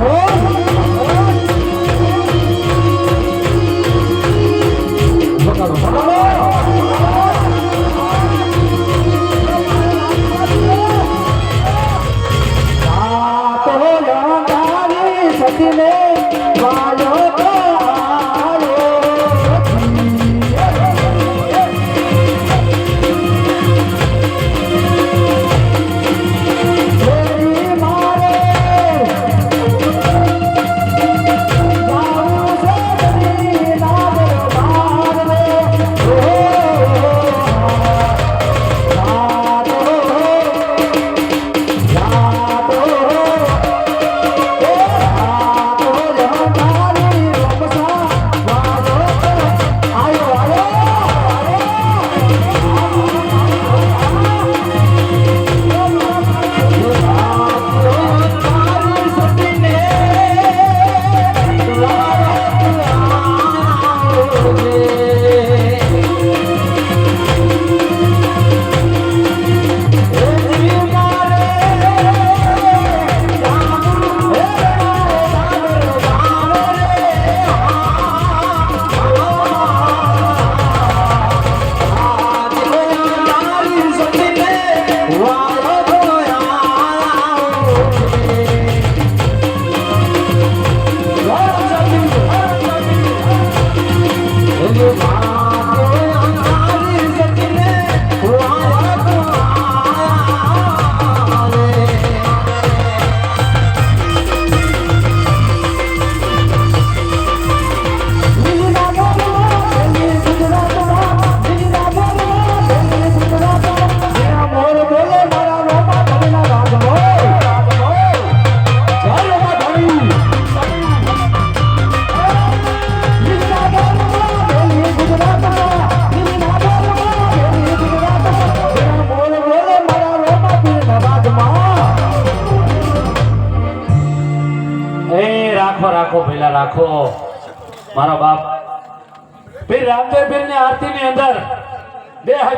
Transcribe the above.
Oh! રાખો પેલા રાખો મારા બાપ પીર રામદેવ પીર ની આરતી ની અંદર બે હજાર